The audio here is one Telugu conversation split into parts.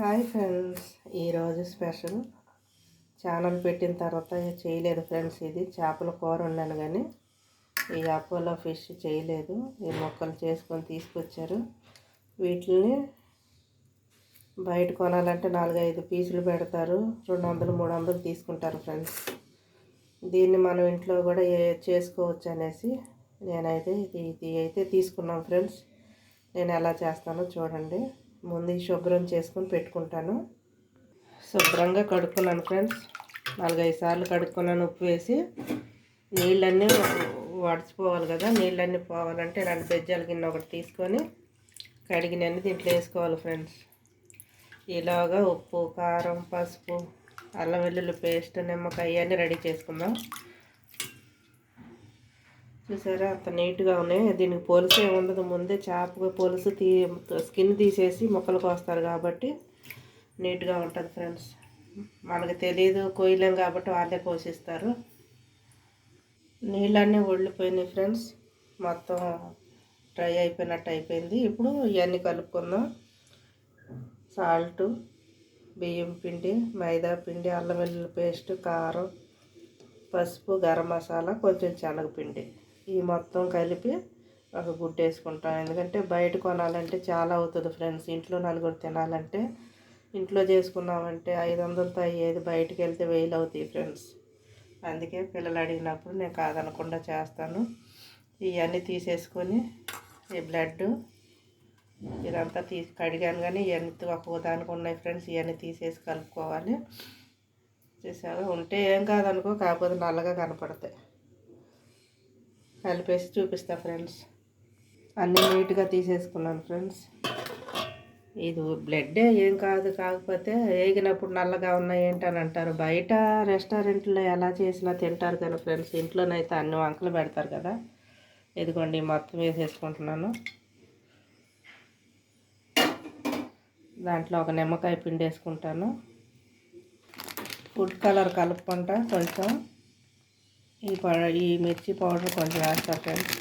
హాయ్ ఫ్రెండ్స్ ఈరోజు స్పెషల్. ఛానల్ పెట్టిన తర్వాత చేయలేదు ఫ్రెండ్స్ ఇది. చేపల కూర ఉన్నాను కానీ ఈ అపోలో ఫిష్ చేయలేదు. ఈ మొక్కలు చేసుకొని తీసుకొచ్చారు. వీటిని బయట కొనాలంటే నాలుగైదు పీసులు పెడతారు. రెండు వందలు మూడు వందలు తీసుకుంటారు ఫ్రెండ్స్. దీన్ని మనం ఇంట్లో కూడా చేసుకోవచ్చు అనేసి నేనైతే ఇది ఇది అయితే తీసుకున్నాం ఫ్రెండ్స్. నేను ఎలా చేస్తానో చూడండి. ముందు శుభ్రం చేసుకొని పెట్టుకుంటాను. శుభ్రంగా కడుక్కున్నాను ఫ్రెండ్స్. నాలుగైదు సార్లు కడుక్కున్నాను ఉప్పు వేసి. నీళ్ళన్నీ వడిచిపోవాలి కదా నీళ్ళన్నీ పోవాలంటే రెండు బెజ్జాల గిన్నె ఒకటి తీసుకొని కడిగినన్ని దీంట్లో వేసుకోవాలి ఫ్రెండ్స్. ఇలాగా ఉప్పు కారం పసుపు అల్లం వెల్లుల్లి పేస్ట్ నిమ్మకాయ అన్నీ రెడీ చేసుకుందాం. చూసారా? అంత నీట్గా ఉన్నాయి. దీనికి పొలుసు ఉండదు ముందే చేప పొలుసు తీ స్కిన్ తీసేసి మొక్కలు కోస్తారు కాబట్టి నీట్గా ఉంటుంది ఫ్రెండ్స్. మనకు తెలియదు కోయలేం కాబట్టి వాళ్ళే పోషిస్తారు. నీళ్ళన్నీ ఒళ్ళిపోయినాయి ఫ్రెండ్స్. మొత్తం డ్రై అయిపోయినట్టు అయిపోయింది. ఇప్పుడు ఇవన్నీ కలుపుకుందాం. సాల్టు బియ్యం పిండి మైదా పిండి అల్లం వెల్లుల్లి పేస్ట్ కారం పసుపు గరం మసాలా కొంచెం శనగపిండి. ఈ మొత్తం కలిపి ఒక గుడ్డ వేసుకుంటాం ఎందుకంటే బయట కొనాలంటే చాలా అవుతుంది ఫ్రెండ్స్. ఇంట్లో నలుగురు తినాలంటే ఇంట్లో చేసుకున్నామంటే ఐదు వందలతో అయ్యేది బయటకు వెళ్తే వేలు అవుతాయి ఫ్రెండ్స్. అందుకే పిల్లలు అడిగినప్పుడు నేను కాదనకుండా చేస్తాను. ఇవన్నీ తీసేసుకొని ఈ బ్లడ్ ఇదంతా తీసి కడిగాను కానీ ఇవన్నీ ఒక దానికి ఉన్నాయి ఫ్రెండ్స్. ఇవన్నీ తీసేసి కలుపుకోవాలి. చూసారా? ఉంటే ఏం కాదనుకో కాకపోతే నల్లగా కనపడతాయి. కలిపేసి చూపిస్తా ఫ్రెండ్స్. అన్నీ నీట్గా తీసేసుకున్నాను ఫ్రెండ్స్. ఇది బ్లడ్డే ఏం కాదు కాకపోతే వేగినప్పుడు నల్లగా ఉన్నాయి ఏంటని అంటారు. బయట రెస్టారెంట్లో ఎలా చేసినా తింటారు కదా ఫ్రెండ్స్. ఇంట్లోనైతే అన్ని వంకలు పెడతారు కదా. ఇదిగోండి మొత్తం వేసేసుకుంటున్నాను. దాంట్లో ఒక నిమ్మకాయ పిండి వేసుకుంటాను ఫుడ్ కలర్ కలుపుకుంటా కొంచెం. ఈ ఈ మిర్చి పౌడర్ కొంచెం వేస్తా ఫ్రెండ్స్.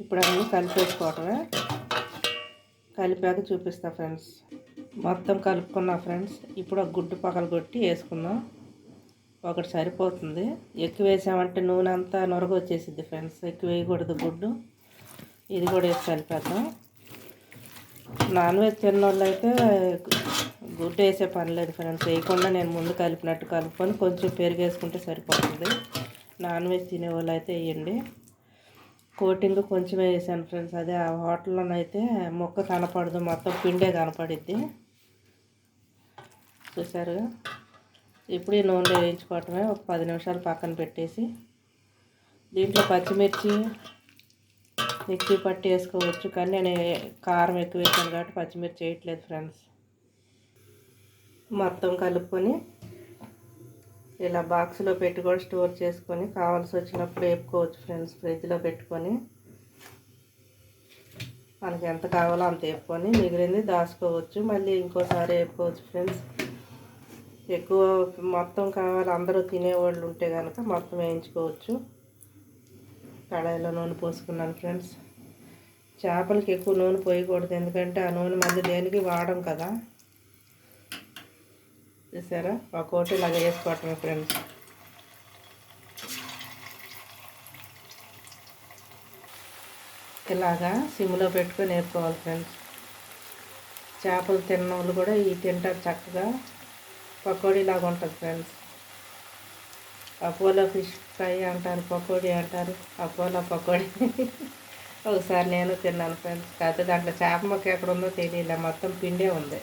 ఇప్పుడు అన్నీ కలిపేసుకోవటమే. కలిపాక చూపిస్తా ఫ్రెండ్స్. మొత్తం కలుపుకున్నా ఫ్రెండ్స్ ఇప్పుడు ఒక గుడ్డు పగలు కొట్టి వేసుకుందాం. ఒకటి సరిపోతుంది. ఎక్కువ వేసామంటే నూనె అంతా నొరగొచ్చేసిద్ది ఫ్రెండ్స్. ఎక్కువ వేయకూడదు గుడ్డు. ఇది కూడా వేసి కలిపేద్దాం. నాన్ వెజ్ తిన్న వాళ్ళు అయితే గుడ్డు వేసే పని లేదు ఫ్రెండ్స్ వేయకుండా నేను ముందు కలిపినట్టు కలుపుకొని కొంచెం పెరుగు వేసుకుంటే సరిపోతుంది. నాన్ వెజ్ తినే వాళ్ళు అయితే వేయండి. కోటింగ్ కొంచెమే వేసాను ఫ్రెండ్స్ అదే ఆ హోటల్లోనైతే మొక్క కనపడదు మొత్తం పిండే కనపడిద్ది. చూసారు ఇప్పుడు ఈ నూనె వేయించుకోవటమే ఒక పది నిమిషాలు పక్కన పెట్టేసి. దీంట్లో పచ్చిమిర్చి మిక్సీ పట్టి వేసుకోవచ్చు కానీ నేను కారం ఎక్కువ వేసాను కాబట్టి పచ్చిమిర్చి చేయట్లేదు ఫ్రెండ్స్. మొత్తం కలుపుకొని ఇలా బాక్స్లో పెట్టి కూడా స్టోర్ చేసుకొని కావాల్సి వచ్చినప్పుడు వేపుకోవచ్చు ఫ్రెండ్స్ ఫ్రిడ్జ్లో పెట్టుకొని. మనకి ఎంత కావాలో అంత వేపుకొని మిగిలింది దాచుకోవచ్చు మళ్ళీ ఇంకోసారి వేపుకోవచ్చు ఫ్రెండ్స్. ఎక్కువ మొత్తం కావాలి అందరూ తినేవాళ్ళు ఉంటే కనుక మొత్తం వేయించుకోవచ్చు. కడాయిలో నూనె పోసుకున్నాను ఫ్రెండ్స్. చేపలకి ఎక్కువ నూనె పోయకూడదు ఎందుకంటే ఆ నూనె మళ్ళీ దేనికి వాడడం కదా. చూసారా? ఒక్కోటి ఇలాగ వేసుకోవటమే ఫ్రెండ్స్. ఇలాగా సిమ్లో పెట్టుకొని వేసుకోవాలి ఫ్రెండ్స్. చేపలు తిన్న వాళ్ళు కూడా ఈ తింటారు చక్కగా. పకోడీ లాగా ఉంటుంది ఫ్రెండ్స్. అపోలో ఫిష్ ఫ్రై అంటారు పకోడీ అంటారు అపోలో పకోడీ. ఒకసారి నేను తిన్నాను ఫ్రెండ్స్. కాకపోతే దాంట్లో చేప మొక్క ఎక్కడ ఉందో తెలియలే మొత్తం పిండే ఉంది.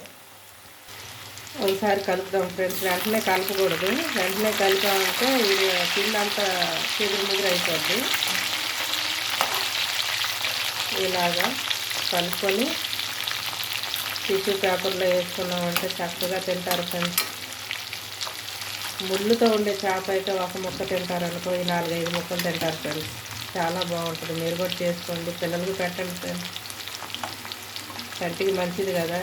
ఒకసారి కలుపుదాం ఫ్రెండ్స్. వెంటనే కలపకూడదు. వెంటనే కలిపామంటే ఇది కింద అంతా చెదురు ముదురు అయిపోద్ది. ఇలాగా కలుపుకొని టిష్యూ పేపర్లో వేసుకున్నామంటే చక్కగా తింటారు ఫ్రెండ్స్. ముళ్ళుతో ఉండే చేప అయితే ఒక ముక్క తింటారు అనుకో ఈ నాలుగైదు ముక్కలు తింటారు ఫ్రెండ్స్. చాలా బాగుంటుంది. మీరు కూడా చేసుకోండి. పిల్లలకు పెట్టండి ఫ్రెండ్స్. కంటికి మంచిది కదా.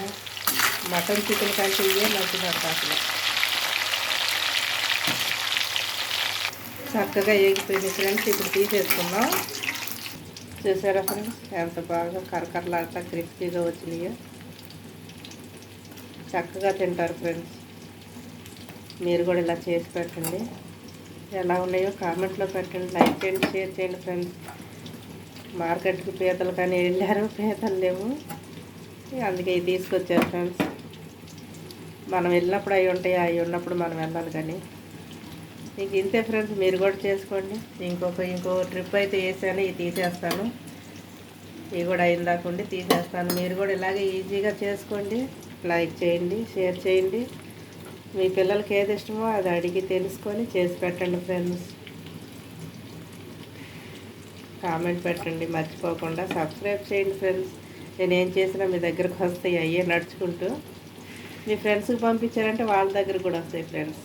మటన్ చికెన్ కంటే ఇవే మంచిదంట అసలు. చక్కగా ఏగిపోయింది ఫ్రెండ్స్. ఇప్పుడు తీసేసుకుందాం. చూసారా ఫ్రెండ్స్? ఎంత బాగా కరకరలాడతా క్రిస్పీగా వచ్చినాయో. చక్కగా తింటారు ఫ్రెండ్స్. మీరు కూడా ఇలా చేసి పెట్టండి. ఎలా ఉన్నాయో కామెంట్లో పెట్టండి. లైక్ చేయండి షేర్ చేయండి ఫ్రెండ్స్. మార్కెట్కి పీతలు కానీ వెళ్ళారు పీతలు లేవు. అందుకే ఇవి తీసుకొచ్చారు ఫ్రెండ్స్. మనం వెళ్ళినప్పుడు అవి ఉంటాయి అవి ఉన్నప్పుడు మనం వెళ్ళాలి కానీ. ఇంక ఇంతే ఫ్రెండ్స్ మీరు కూడా చేసుకోండి. ఇంకొక ఇంకో ట్రిప్ అయితే వేసాను ఇవి తీసేస్తాను. ఇవి కూడా అయిందాకుండి తీసేస్తాను. మీరు కూడా ఇలాగే ఈజీగా చేసుకోండి. లైక్ చేయండి షేర్ చేయండి. మీ పిల్లలకి ఏది ఇష్టమో అది అడిగి తెలుసుకొని చేసి పెట్టండి ఫ్రెండ్స్ కామెంట్ పెట్టండి మర్చిపోకుండా సబ్స్క్రైబ్ చేయండి ఫ్రెండ్స్ నేను ఏం చేసినా మీ దగ్గరకు వస్తాయి అయ్యే నడుచుకుంటూ. మీ ఫ్రెండ్స్కి పంపించారంటే వాళ్ళ దగ్గర కూడా వస్తాయి ఫ్రెండ్స్